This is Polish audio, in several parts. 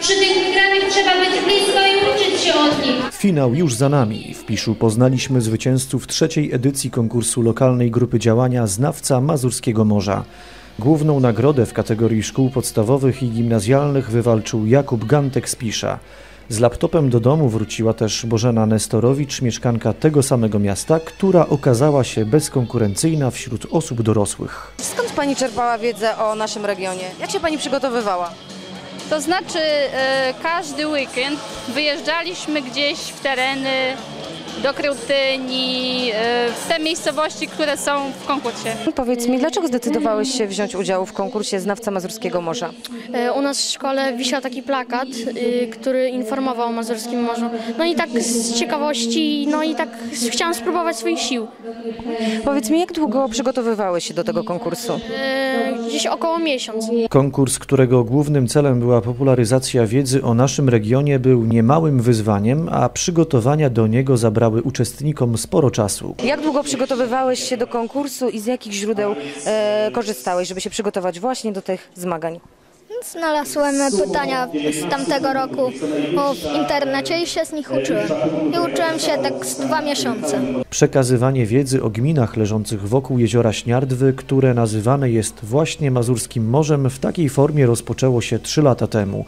Przy tych migrantach trzeba być blisko i uczyć się od nich. Finał już za nami. W Piszu poznaliśmy zwycięzców trzeciej edycji konkursu lokalnej grupy działania Znawca Mazurskiego Morza. Główną nagrodę w kategorii szkół podstawowych i gimnazjalnych wywalczył Jakub Gantek z Pisza. Z laptopem do domu wróciła też Bożena Nestorowicz, mieszkanka tego samego miasta, która okazała się bezkonkurencyjna wśród osób dorosłych. Skąd pani czerpała wiedzę o naszym regionie? Jak się pani przygotowywała? To znaczy e, każdy weekend wyjeżdżaliśmy gdzieś w tereny do Kryutyni, e, w te miejscowości, które są w konkursie. Powiedz mi, dlaczego zdecydowałeś się wziąć udział w konkursie Znawca Mazurskiego Morza? E, U nas w szkole wisiał taki plakat, y, który informował o Mazurskim Morzu. No i tak z ciekawości, no i tak chciałam spróbować swoich sił. Powiedz mi, jak długo przygotowywałeś się do tego konkursu? E, Gdzieś około miesiąc. Konkurs, którego głównym celem była popularyzacja wiedzy o naszym regionie, był niemałym wyzwaniem, a przygotowania do niego zabrały uczestnikom sporo czasu. Jak długo przygotowywałeś się do konkursu i z jakich źródeł e, korzystałeś, żeby się przygotować właśnie do tych zmagań? Znalazłem pytania z tamtego roku w internecie i się z nich uczyłem. I uczyłem się tak z dwa miesiące. Przekazywanie wiedzy o gminach leżących wokół jeziora Śniardwy, które nazywane jest właśnie Mazurskim Morzem, w takiej formie rozpoczęło się trzy lata temu.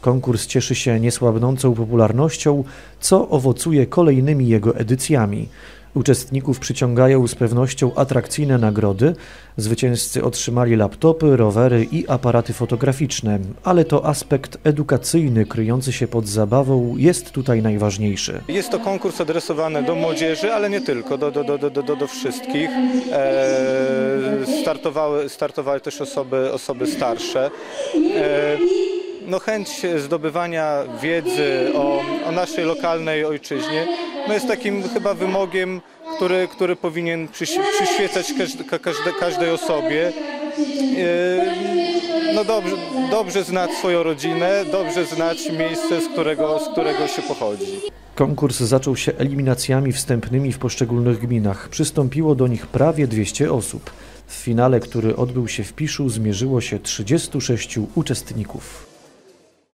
Konkurs cieszy się niesłabnącą popularnością, co owocuje kolejnymi jego edycjami. Uczestników przyciągają z pewnością atrakcyjne nagrody. Zwycięzcy otrzymali laptopy, rowery i aparaty fotograficzne, ale to aspekt edukacyjny kryjący się pod zabawą jest tutaj najważniejszy. Jest to konkurs adresowany do młodzieży, ale nie tylko, do, do, do, do, do, wszystkich. E, startowały, startowały też osoby, osoby starsze. E, no chęć zdobywania wiedzy o, o naszej lokalnej ojczyźnie no jest takim chyba wymogiem, który, który powinien przyś, przyświecać każde, każde, każdej osobie. E, No dobrze, dobrze znać swoją rodzinę, dobrze znać miejsce, z którego, z którego się pochodzi. Konkurs zaczął się eliminacjami wstępnymi w poszczególnych gminach. Przystąpiło do nich prawie 200 osób. W finale, który odbył się w Piszu, zmierzyło się 36 uczestników.